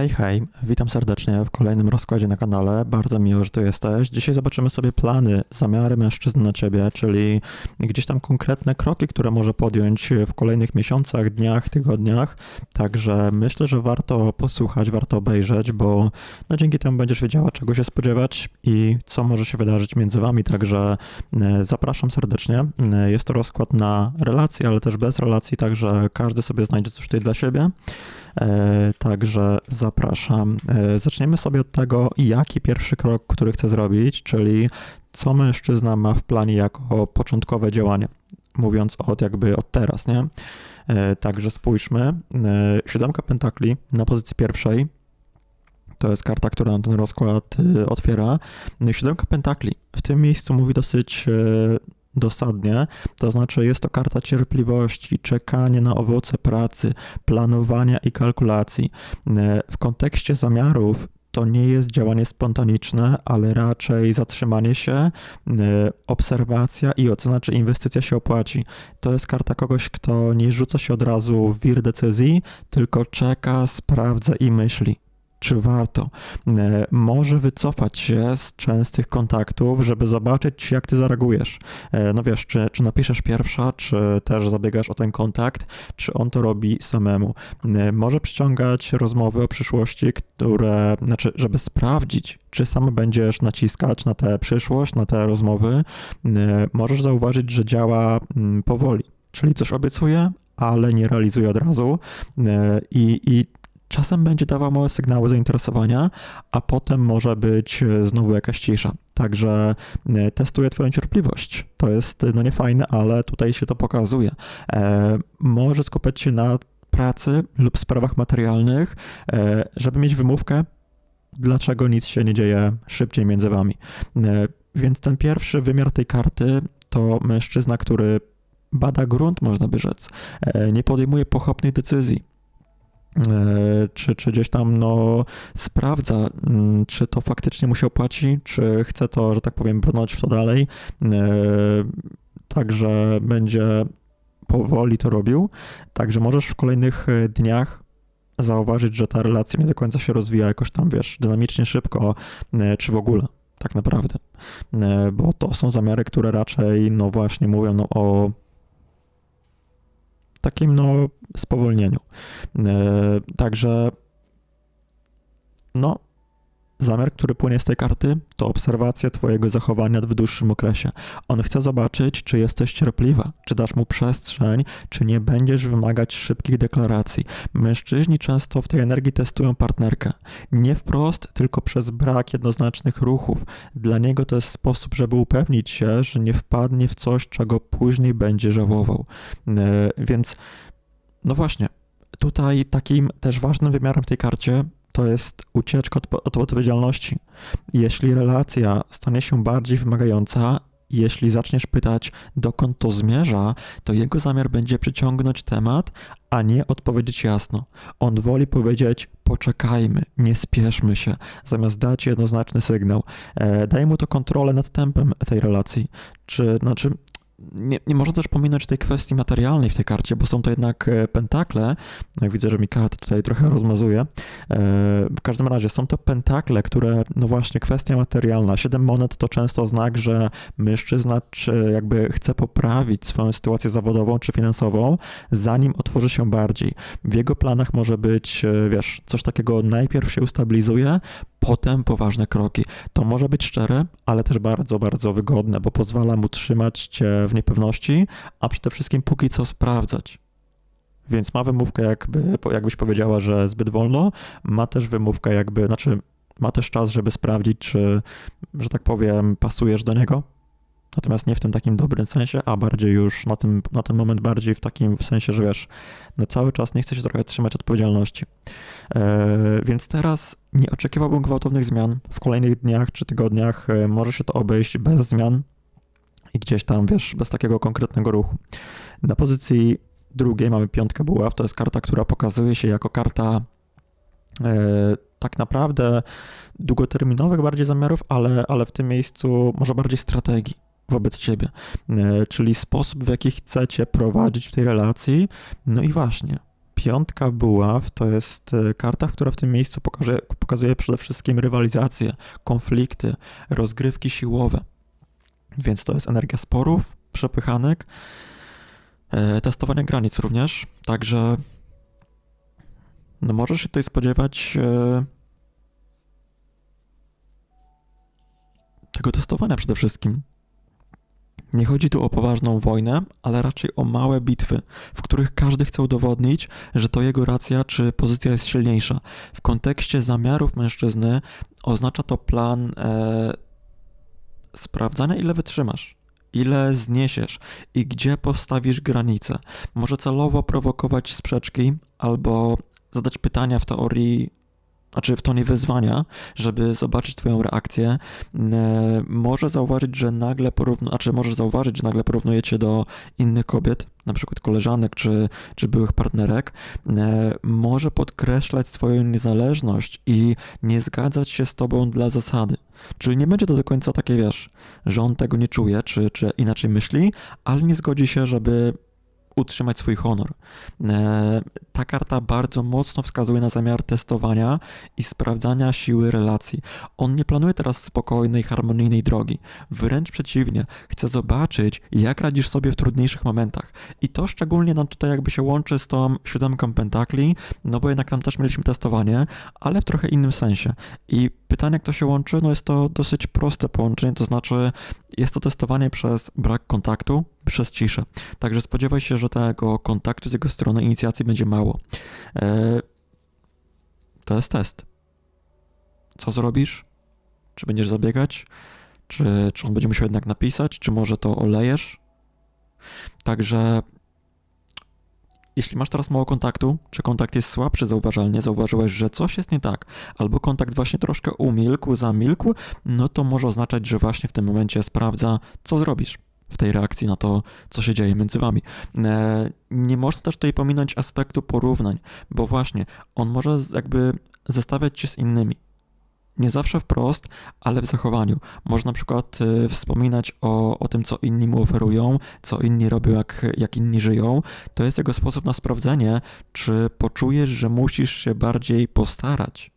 Hej, hej, witam serdecznie w kolejnym rozkładzie na kanale. Bardzo miło, że tu jesteś. Dzisiaj zobaczymy sobie plany, zamiary mężczyzn na ciebie, czyli gdzieś tam konkretne kroki, które może podjąć w kolejnych miesiącach, dniach, tygodniach. Także myślę, że warto posłuchać, warto obejrzeć, bo no dzięki temu będziesz wiedziała, czego się spodziewać i co może się wydarzyć między wami. Także e, zapraszam serdecznie. E, Jest to rozkład na relacje, ale też bez relacji, także każdy sobie znajdzie coś tutaj dla siebie. E, Także zapraszam. E, Zaczniemy sobie od tego, jaki pierwszy krok, który chcę zrobić, czyli co mężczyzna ma w planie jako początkowe działanie. Mówiąc od jakby od teraz, nie? E, Także spójrzmy. Siódemka pentakli na pozycji pierwszej. To jest karta, która ten rozkład otwiera. Siódemka pentakli w tym miejscu mówi dosyć dosadnie, to znaczy jest to karta cierpliwości, czekanie na owoce pracy, planowania i kalkulacji. W kontekście zamiarów to nie jest działanie spontaniczne, ale raczej zatrzymanie się, obserwacja i ocena, czy inwestycja się opłaci. To jest karta kogoś, kto nie rzuca się od razu w wir decyzji, tylko czeka, sprawdza i myśli. Czy warto? E, Może wycofać się z częstych kontaktów, żeby zobaczyć, jak ty zareagujesz. E, No wiesz, czy, czy napiszesz pierwsza, czy też zabiegasz o ten kontakt, czy on to robi samemu. E, Może przyciągać rozmowy o przyszłości, które, znaczy, żeby sprawdzić, czy sam będziesz naciskać na tę przyszłość, na te rozmowy. Możesz zauważyć, że działa mm, powoli, czyli coś obiecuje, ale nie realizuje od razu i, i czasem będzie dawał małe sygnały zainteresowania, a potem może być e, znowu jakaś cisza. Także e, testuję Twoją cierpliwość. To jest no nie fajne, ale tutaj się to pokazuje. E, może skupiać się na pracy lub sprawach materialnych, e, żeby mieć wymówkę, dlaczego nic się nie dzieje szybciej między Wami. E, więc ten pierwszy wymiar tej karty to mężczyzna, który bada grunt, można by rzec. E, nie podejmuje pochopnych decyzji. E, czy, czy gdzieś tam no, sprawdza, mm, czy to faktycznie mu się opłaci, czy chce to, że tak powiem, brnąć w to dalej. E, Także będzie powoli to robił. Także możesz w kolejnych e, dniach zauważyć, że ta relacja nie do końca się rozwija jakoś tam, wiesz, dynamicznie szybko, czy w ogóle. Tak naprawdę, bo to są zamiary, które raczej, no właśnie, mówią no, o takim, no, spowolnieniu. E, Także, no, zamiar, który płynie z tej karty, to obserwacja Twojego zachowania w dłuższym okresie. On chce zobaczyć, czy jesteś cierpliwa, czy dasz mu przestrzeń, czy nie będziesz wymagać szybkich deklaracji. Mężczyźni często w tej energii testują partnerkę. Nie wprost, tylko przez brak jednoznacznych ruchów. Dla niego to jest sposób, żeby upewnić się, że nie wpadnie w coś, czego później będzie żałował. E, Więc, no właśnie, tutaj takim też ważnym wymiarem w tej karcie to jest ucieczka od, od odpowiedzialności. Jeśli relacja stanie się bardziej wymagająca, jeśli zaczniesz pytać, dokąd to zmierza, to jego zamiar będzie przyciągnąć temat, a nie odpowiedzieć jasno. On woli powiedzieć: poczekajmy, nie spieszmy się, zamiast dać jednoznaczny sygnał. E, mu to kontrolę nad tempem tej relacji. Czy, znaczy, nie, nie można też pominąć tej kwestii materialnej w tej karcie, bo są to jednak e, pentakle. Jak widzę, że mi karta tutaj trochę rozmazuje. E, W każdym razie są to pentakle, które, no właśnie, kwestia materialna. Siedem monet to często znak, że mężczyzna czy jakby chce poprawić swoją sytuację zawodową czy finansową, zanim otworzy się bardziej. W jego planach może być, e, wiesz, coś takiego najpierw się ustabilizuje, potem poważne kroki. To może być szczere, ale też bardzo, bardzo wygodne, bo pozwala mu trzymać cię w niepewności, a przede wszystkim póki co sprawdzać. Więc ma wymówkę, jakby, jakbyś powiedziała, że zbyt wolno, ma też wymówkę, jakby, znaczy, ma też czas, żeby sprawdzić, czy, że tak powiem, pasujesz do niego. Natomiast nie w tym takim dobrym sensie, a bardziej już na, tym, na ten moment bardziej w takim w sensie, że wiesz, no cały czas nie chce się trochę trzymać odpowiedzialności. E, więc teraz nie oczekiwałbym gwałtownych zmian. W kolejnych dniach czy tygodniach e, może się to obejść bez zmian i gdzieś tam, wiesz, bez takiego konkretnego ruchu. Na pozycji drugiej mamy piątkę buław. To jest karta, która pokazuje się jako karta e, tak naprawdę długoterminowych bardziej zamiarów, ale, ale w tym miejscu może bardziej strategii wobec ciebie, e, czyli sposób, w jaki chcecie prowadzić w tej relacji. No i właśnie, Piątka buław to jest e, karta, która w tym miejscu pokaże, pokazuje przede wszystkim rywalizację, konflikty, rozgrywki siłowe. Więc to jest energia sporów, przepychanek, e, testowanie granic również. Także no możesz się tutaj spodziewać tego testowania przede wszystkim. Nie chodzi tu o poważną wojnę, ale raczej o małe bitwy, w których każdy chce udowodnić, że to jego racja czy pozycja jest silniejsza. W kontekście zamiarów mężczyzny oznacza to plan e, sprawdzania, ile wytrzymasz, ile zniesiesz i gdzie postawisz granice. Może celowo prowokować sprzeczki albo zadać pytania w teorii znaczy w tonie wyzwania, żeby zobaczyć twoją reakcję, e, może zauważyć, że nagle porównu, znaczy możesz zauważyć, że nagle porównujecie do innych kobiet, na przykład koleżanek czy, czy byłych partnerek, e, może podkreślać swoją niezależność i nie zgadzać się z tobą dla zasady. Czyli nie będzie to do końca takie, wiesz, że on tego nie czuje, czy, czy inaczej myśli, ale nie zgodzi się, żeby utrzymać swój honor. E, ta karta bardzo mocno wskazuje na zamiar testowania i sprawdzania siły relacji. On nie planuje teraz spokojnej, harmonijnej drogi. Wręcz przeciwnie, chce zobaczyć, jak radzisz sobie w trudniejszych momentach. I to szczególnie nam tutaj jakby się łączy z tą siódemką pentakli, no bo jednak tam też mieliśmy testowanie, ale w trochę innym sensie. I pytanie, jak to się łączy, no jest to dosyć proste połączenie, to znaczy jest to testowanie przez brak kontaktu, przez ciszę. Także spodziewaj się, że tego kontaktu z jego strony inicjacji będzie mało. E, to jest test. Co zrobisz? Czy będziesz zabiegać? Czy, czy on będzie musiał jednak napisać? Czy może to olejesz? Także jeśli masz teraz mało kontaktu, czy kontakt jest słabszy zauważalnie, zauważyłeś, że coś jest nie tak, albo kontakt właśnie troszkę umilkł, zamilkł, no to może oznaczać, że właśnie w tym momencie sprawdza, co zrobisz w tej reakcji na to, co się dzieje między wami. E, nie można też tutaj pominąć aspektu porównań, bo właśnie on może jakby zestawiać się z innymi. Nie zawsze wprost, ale w zachowaniu. Można na przykład y, wspominać o, o tym, co inni mu oferują, co inni robią, jak, jak inni żyją. To jest jego sposób na sprawdzenie, czy poczujesz, że musisz się bardziej postarać.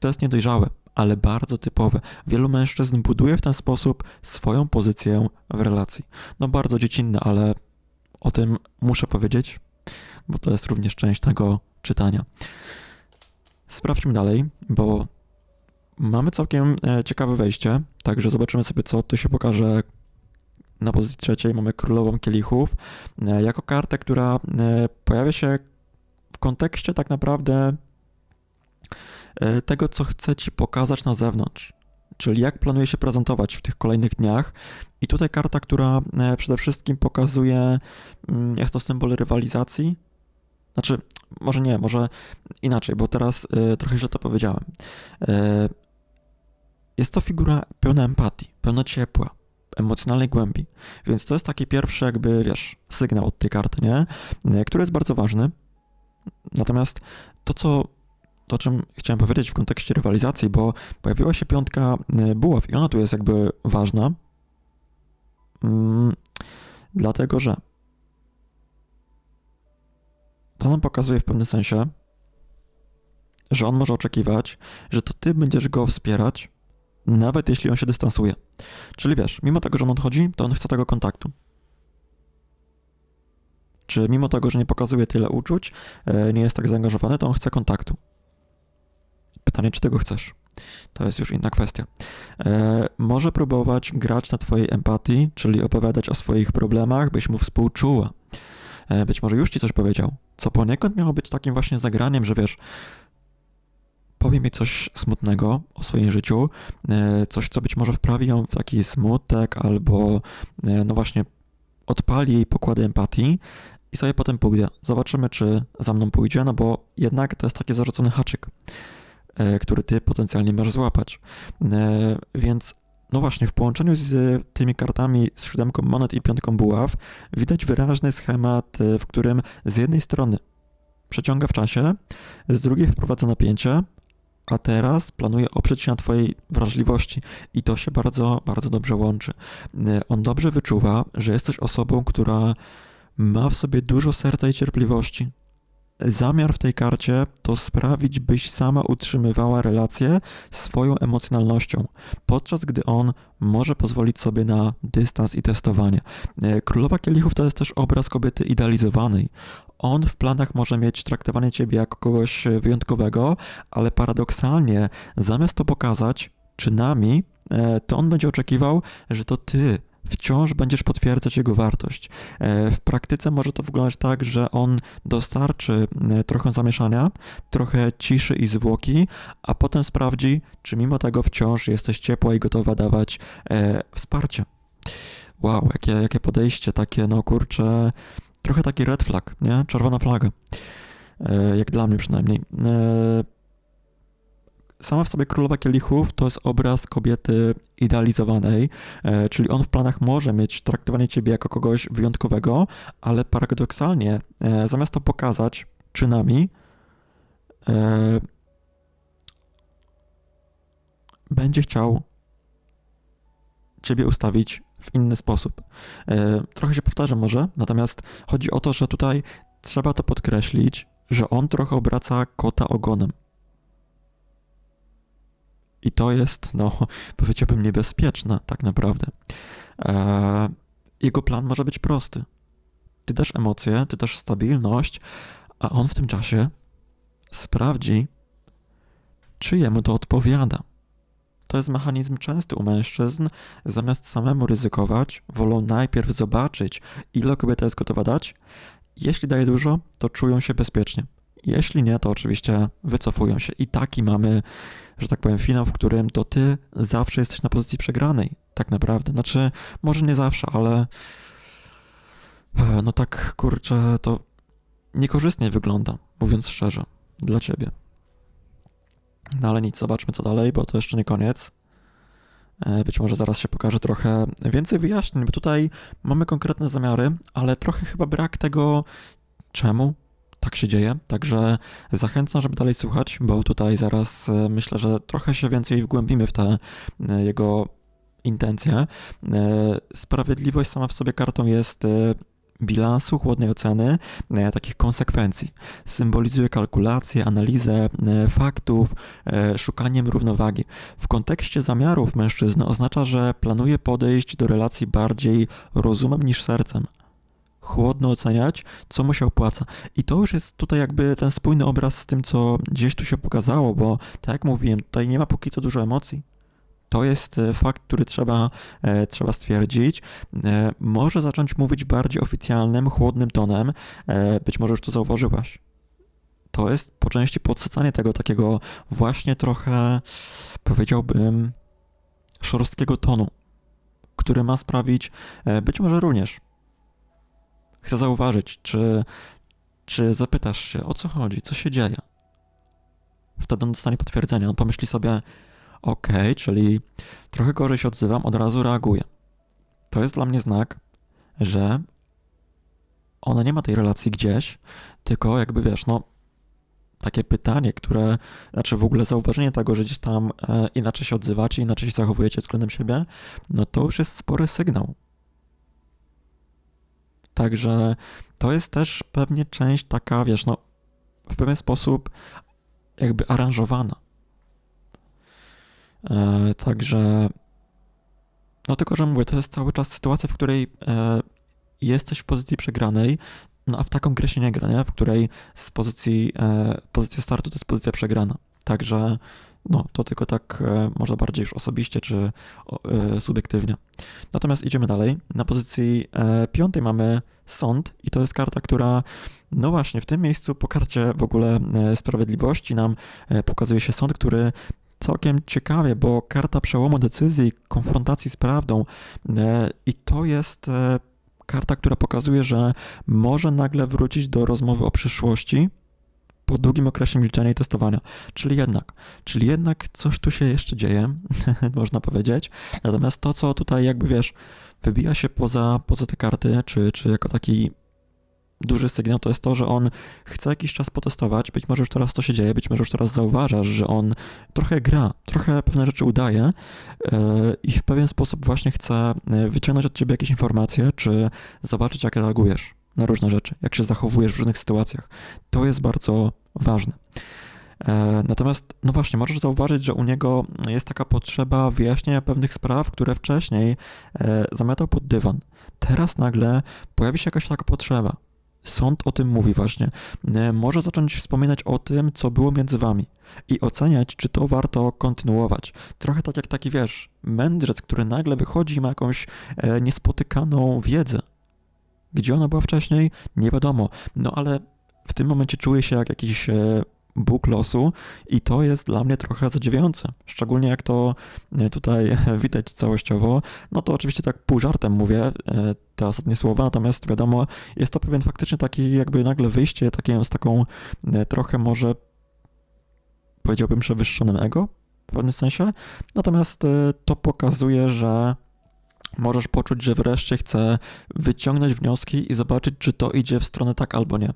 To jest niedojrzałe, ale bardzo typowe. Wielu mężczyzn buduje w ten sposób swoją pozycję w relacji. No bardzo dziecinne, ale o tym muszę powiedzieć, bo to jest również część tego czytania. Sprawdźmy dalej, bo mamy całkiem e, ciekawe wejście, także zobaczymy sobie, co tu się pokaże. Na pozycji trzeciej mamy Królową Kielichów, e, jako kartę, która e, pojawia się w kontekście tak naprawdę tego, co chce ci pokazać na zewnątrz, czyli jak planuje się prezentować w tych kolejnych dniach. I tutaj karta, która przede wszystkim pokazuje, mm, jest to symbol rywalizacji, znaczy, może nie, może inaczej, bo teraz y, trochę źle to powiedziałem. Jest to figura pełna empatii, pełna ciepła, emocjonalnej głębi. Więc to jest taki pierwszy, jakby, wiesz, sygnał od tej karty, nie? E, który jest bardzo ważny. Natomiast to, co to, o czym chciałem powiedzieć w kontekście rywalizacji, bo pojawiła się piątka e, buław i ona tu jest jakby ważna, mm, dlatego że to nam pokazuje w pewnym sensie, że on może oczekiwać, że to ty będziesz go wspierać, nawet jeśli on się dystansuje. Czyli wiesz, mimo tego, że on odchodzi, to on chce tego kontaktu. Czy mimo tego, że nie pokazuje tyle uczuć, e, nie jest tak zaangażowany, to on chce kontaktu. Pytanie, czy tego chcesz? To jest już inna kwestia. E, może próbować grać na twojej empatii, czyli opowiadać o swoich problemach, byś mu współczuła. E, być może już ci coś powiedział, co poniekąd miało być takim właśnie zagraniem, że wiesz, powie mi coś smutnego o swoim życiu, e, coś, co być może wprawi ją w taki smutek, albo e, no właśnie odpali jej pokłady empatii i sobie potem pójdę. Zobaczymy, czy za mną pójdzie, no bo jednak to jest taki zarzucony haczyk, który ty potencjalnie możesz złapać. Więc no właśnie, w połączeniu z tymi kartami z siódemką monet i piątką buław widać wyraźny schemat, w którym z jednej strony przeciąga w czasie, z drugiej wprowadza napięcie, a teraz planuje oprzeć się na Twojej wrażliwości i to się bardzo, bardzo dobrze łączy. E, on dobrze wyczuwa, że jesteś osobą, która ma w sobie dużo serca i cierpliwości. Zamiar w tej karcie to sprawić, byś sama utrzymywała relację swoją emocjonalnością, podczas gdy on może pozwolić sobie na dystans i testowanie. E, Królowa Kielichów to jest też obraz kobiety idealizowanej. On w planach może mieć traktowanie ciebie jako kogoś wyjątkowego, ale paradoksalnie, zamiast to pokazać czynami, e, to on będzie oczekiwał, że to ty wciąż będziesz potwierdzać jego wartość. E, w praktyce może to wyglądać tak, że on dostarczy e, trochę zamieszania, trochę ciszy i zwłoki, a potem sprawdzi, czy mimo tego wciąż jesteś ciepła i gotowa dawać e, wsparcie. Wow, jakie, jakie podejście, takie, no kurczę, trochę taki red flag, nie? Czerwona flaga. Jak dla mnie przynajmniej. Sama w sobie królowa kielichów to jest obraz kobiety idealizowanej, e, czyli on w planach może mieć traktowanie ciebie jako kogoś wyjątkowego, ale paradoksalnie, e, zamiast to pokazać czynami, e, będzie chciał ciebie ustawić w inny sposób. Trochę się powtarzam może, natomiast chodzi o to, że tutaj trzeba to podkreślić, że on trochę obraca kota ogonem. I to jest, no, powiedziałbym, niebezpieczne tak naprawdę. E, jego plan może być prosty. Ty dasz emocje, ty dasz stabilność, a on w tym czasie sprawdzi, czy jemu to odpowiada. To jest mechanizm częsty u mężczyzn. Zamiast samemu ryzykować, wolą najpierw zobaczyć, ile kobieta jest gotowa dać. Jeśli daje dużo, to czują się bezpiecznie. Jeśli nie, to oczywiście wycofują się. I taki mamy, że tak powiem, finał, w którym to ty zawsze jesteś na pozycji przegranej. Tak naprawdę. Znaczy, może nie zawsze, ale e, no tak, kurczę, to niekorzystnie wygląda, mówiąc szczerze, dla ciebie. No ale nic, zobaczmy co dalej, bo to jeszcze nie koniec. E, być może zaraz się pokaże trochę więcej wyjaśnień, bo tutaj mamy konkretne zamiary, ale trochę chyba brak tego, czemu tak się dzieje. Także zachęcam, żeby dalej słuchać, bo tutaj zaraz e, myślę, że trochę się więcej wgłębimy w te e, jego intencje. Sprawiedliwość sama w sobie kartą jest bilansu, chłodnej oceny, e, takich konsekwencji. Symbolizuje kalkulację, analizę e, faktów, e, szukaniem równowagi. W kontekście zamiarów mężczyzny oznacza, że planuje podejść do relacji bardziej rozumem niż sercem chłodno oceniać, co mu się opłaca. I to już jest tutaj jakby ten spójny obraz z tym, co gdzieś tu się pokazało, bo tak jak mówiłem, tutaj nie ma póki co dużo emocji. To jest e, fakt, który trzeba, e, trzeba stwierdzić. E, może zacząć mówić bardziej oficjalnym, chłodnym tonem. Być może już to zauważyłaś. To jest po części podsycanie tego takiego właśnie trochę, powiedziałbym, szorstkiego tonu, który ma sprawić, być może również, chcę zauważyć, czy, czy zapytasz się, o co chodzi, co się dzieje. Wtedy on dostanie potwierdzenie. On pomyśli sobie, ok, czyli trochę gorzej się odzywam, od razu reaguję. To jest dla mnie znak, że ona nie ma tej relacji gdzieś, tylko jakby wiesz, no takie pytanie, które, znaczy w ogóle zauważenie tego, że gdzieś tam e, inaczej się odzywacie, inaczej się zachowujecie względem siebie, no to już jest spory sygnał. Także to jest też pewnie część taka, wiesz, no w pewien sposób jakby aranżowana. E, także, no tylko, że mówię, to jest cały czas sytuacja, w której e, jesteś w pozycji przegranej, no a w taką grę się nie gra, nie? w której z pozycji, e, pozycja startu to jest pozycja przegrana. Także no, to tylko tak e, może bardziej już osobiście czy e, subiektywnie. Natomiast idziemy dalej. Na pozycji e, piątej mamy sąd i to jest karta, która no właśnie w tym miejscu po karcie w ogóle sprawiedliwości nam pokazuje się sąd, który całkiem ciekawie, bo karta przełomu decyzji, konfrontacji z prawdą i to jest karta, która pokazuje, że może nagle wrócić do rozmowy o przyszłości po długim okresie milczenia i testowania. Czyli jednak, czyli jednak coś tu się jeszcze dzieje, można powiedzieć. Natomiast to, co tutaj jakby wiesz, wybija się poza, poza te karty, czy, czy jako taki duży sygnał to jest to, że on chce jakiś czas potestować, być może już teraz to się dzieje, być może już teraz zauważasz, że on trochę gra, trochę pewne rzeczy udaje e, i w pewien sposób właśnie chce e, wyciągnąć od ciebie jakieś informacje, czy zobaczyć jak reagujesz. Na różne rzeczy, jak się zachowujesz w różnych sytuacjach. To jest bardzo ważne. E, natomiast, no właśnie, możesz zauważyć, że u niego jest taka potrzeba wyjaśnienia pewnych spraw, które wcześniej e, zamiatał pod dywan. Teraz nagle pojawi się jakaś taka potrzeba. Sąd o tym mówi właśnie. E, może zacząć wspominać o tym, co było między wami i oceniać, czy to warto kontynuować. Trochę tak jak taki, wiesz, mędrzec, który nagle wychodzi i ma jakąś niespotykaną wiedzę. Gdzie ona była wcześniej? Nie wiadomo. No ale w tym momencie czuję się jak jakiś Bóg losu i to jest dla mnie trochę zadziwiające. Szczególnie jak to e, tutaj widać całościowo. No to oczywiście tak pół żartem mówię e, te ostatnie słowa, natomiast wiadomo, jest to pewien faktycznie taki jakby nagle wyjście takie z taką e, trochę może powiedziałbym przewyższonym ego w pewnym sensie. Natomiast to pokazuje, że możesz poczuć, że wreszcie chce wyciągnąć wnioski i zobaczyć, czy to idzie w stronę tak albo nie.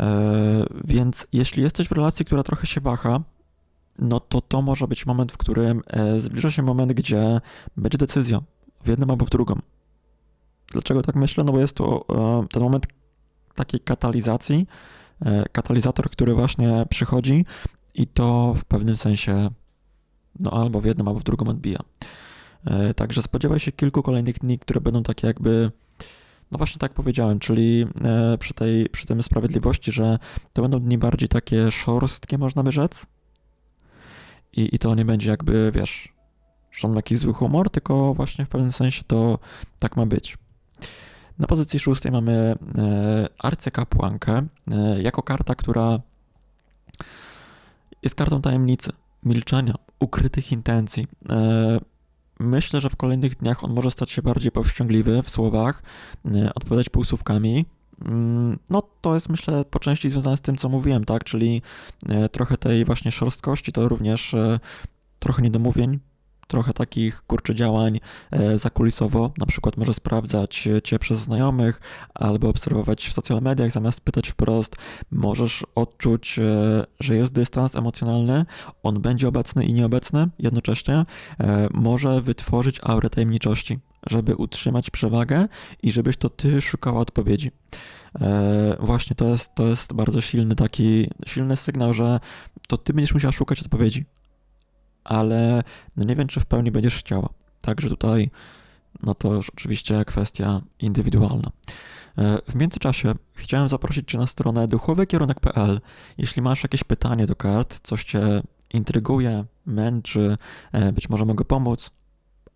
E, więc jeśli jesteś w relacji, która trochę się waha, no to to może być moment, w którym e, zbliża się moment, gdzie będzie decyzja w jednym albo w drugą. Dlaczego tak myślę? No bo jest to e, ten moment takiej katalizacji, katalizator, który właśnie przychodzi i to w pewnym sensie no albo w jednym, albo w drugą odbija. Także spodziewaj się kilku kolejnych dni, które będą takie jakby no właśnie tak powiedziałem, czyli e, przy, tej, przy tym sprawiedliwości, że to będą dni bardziej takie szorstkie, można by rzec. I, I to nie będzie jakby, wiesz, że on ma jakiś zły humor, tylko właśnie w pewnym sensie to tak ma być. Na pozycji szóstej mamy e, arcykapłankę e, jako karta, która jest kartą tajemnicy, milczenia, ukrytych intencji. Myślę, że w kolejnych dniach on może stać się bardziej powściągliwy w słowach, e, odpowiadać półsłówkami. Mm, no, to jest myślę po części związane z tym, co mówiłem, tak? Czyli e, trochę tej właśnie szorstkości, to również e, trochę niedomówień, trochę takich kurczy działań e, zakulisowo, na przykład może sprawdzać cię przez znajomych albo obserwować w social mediach zamiast pytać wprost, możesz odczuć, e, że jest dystans emocjonalny, on będzie obecny i nieobecny jednocześnie, e, może wytworzyć aurę tajemniczości, żeby utrzymać przewagę i żebyś to ty szukała odpowiedzi. Właśnie to jest, to jest bardzo silny taki, silny sygnał, że to ty będziesz musiała szukać odpowiedzi, ale no nie wiem, czy w pełni będziesz chciała. Także tutaj, no to już oczywiście kwestia indywidualna. E, w międzyczasie chciałem zaprosić Cię na stronę duchowykierunek.pl. Jeśli masz jakieś pytanie do kart, coś Cię intryguje, męczy, e, być może mogę pomóc,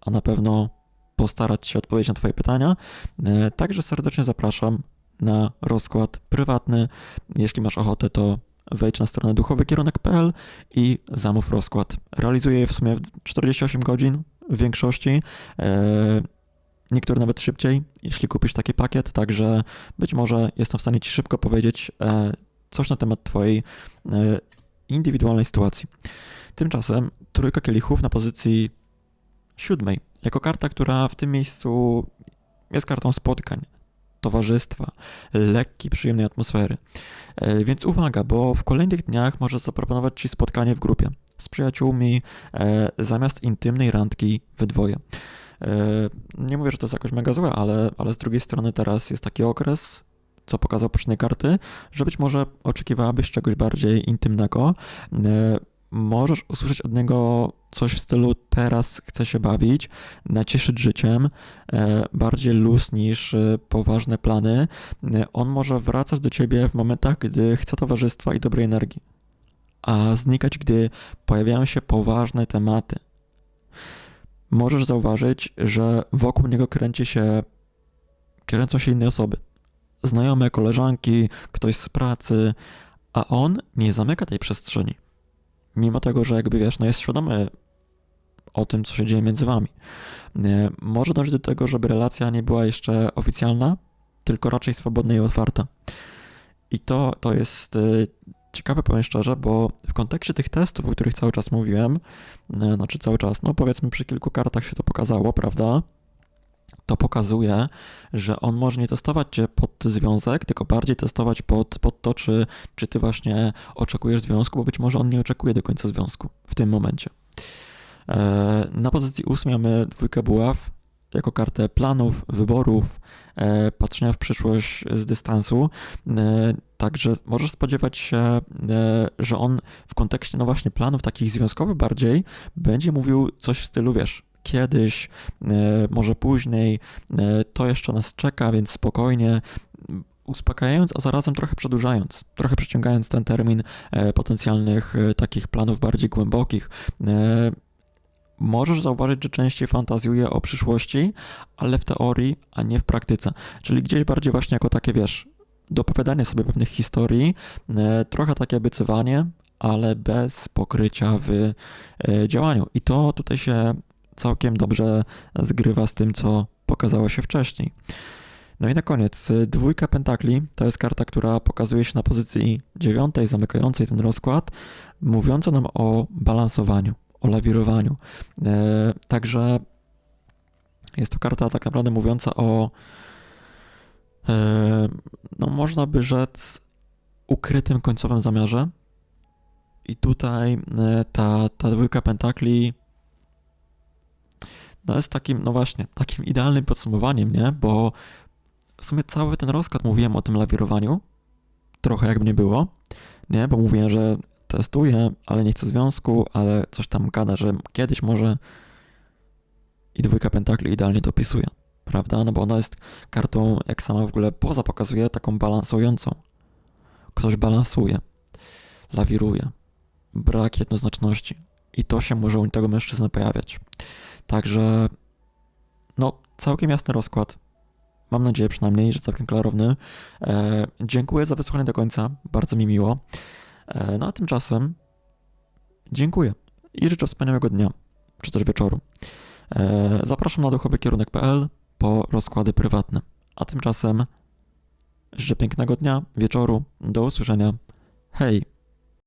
a na pewno postarać się odpowiedzieć na Twoje pytania. E, także serdecznie zapraszam na rozkład prywatny. Jeśli masz ochotę, to wejdź na stronę duchowykierunek.pl i zamów rozkład. Realizuję je w sumie 48 godzin w większości. E, niektóre nawet szybciej, jeśli kupisz taki pakiet, także być może jestem w stanie Ci szybko powiedzieć e, coś na temat Twojej e, indywidualnej sytuacji. Tymczasem trójka kielichów na pozycji siódmej, jako karta, która w tym miejscu jest kartą spotkań, towarzystwa, lekkiej, przyjemnej atmosfery. E, więc uwaga, bo w kolejnych dniach może zaproponować Ci spotkanie w grupie z przyjaciółmi e, zamiast intymnej randki we dwoje. E, nie mówię, że to jest jakoś mega złe, ale, ale z drugiej strony teraz jest taki okres, co pokazał poprzednie karty, że być może oczekiwałabyś czegoś bardziej intymnego możesz usłyszeć od niego coś w stylu teraz chcę się bawić, nacieszyć życiem, e, bardziej luz niż e, poważne plany. E, on może wracać do ciebie w momentach, gdy chce towarzystwa i dobrej energii, a znikać, gdy pojawiają się poważne tematy. Możesz zauważyć, że wokół niego kręci się, kręcą się inne osoby. Znajome, koleżanki, ktoś z pracy, a on nie zamyka tej przestrzeni mimo tego, że jakby wiesz, no jest świadomy o tym, co się dzieje między wami. Może dążyć do tego, żeby relacja nie była jeszcze oficjalna, tylko raczej swobodna i otwarta. I to, to jest y, ciekawe, powiem szczerze, bo w kontekście tych testów, o których cały czas mówiłem, y, znaczy cały czas, no powiedzmy przy kilku kartach się to pokazało, prawda? To pokazuje, że on może nie testować cię pod związek, tylko bardziej testować pod, pod to, czy, czy ty właśnie oczekujesz związku, bo być może on nie oczekuje do końca związku w tym momencie. E, na pozycji ósmej mamy dwójkę buław, jako kartę planów, wyborów, e, patrzenia w przyszłość z dystansu. E, także możesz spodziewać się, że on w kontekście, no właśnie, planów takich związkowych bardziej, będzie mówił coś w stylu, wiesz, kiedyś, e, może później, e, to jeszcze nas czeka, więc spokojnie. Uspokajając, a zarazem trochę przedłużając, trochę przeciągając ten termin e, potencjalnych takich planów bardziej głębokich. Możesz zauważyć, że częściej fantazjuje o przyszłości, ale w teorii, a nie w praktyce. Czyli gdzieś bardziej właśnie jako takie, wiesz, dopowiadanie sobie pewnych historii, trochę takie bycywanie, ale bez pokrycia w działaniu. I to tutaj się całkiem dobrze zgrywa z tym, co pokazało się wcześniej. No i na koniec, dwójka pentakli to jest karta, która pokazuje się na pozycji dziewiątej, zamykającej ten rozkład, mówiąca nam o balansowaniu, o lawirowaniu. E, także jest to karta tak naprawdę mówiąca o, e, no można by rzec, ukrytym końcowym zamiarze. I tutaj e, ta, ta dwójka pentakli no jest takim, no właśnie, takim idealnym podsumowaniem, nie? Bo w sumie cały ten rozkład mówiłem o tym lawirowaniu, trochę jakby nie było, nie? Bo mówiłem, że testuję, ale nie chcę związku, ale coś tam gada, że kiedyś może i dwójka pentakli idealnie to opisuje, prawda? No bo ona jest kartą, jak sama w ogóle poza pokazuje, taką balansującą. Ktoś balansuje, lawiruje, brak jednoznaczności i to się może u tego mężczyzny pojawiać. Także, no, całkiem jasny rozkład. Mam nadzieję przynajmniej, że całkiem klarowny. E, dziękuję za wysłuchanie do końca, bardzo mi miło. E, no a tymczasem dziękuję i życzę wspaniałego dnia, czy też wieczoru. E, zapraszam na duchowykierunek.pl po rozkłady prywatne. A tymczasem życzę pięknego dnia, wieczoru, do usłyszenia. Hej!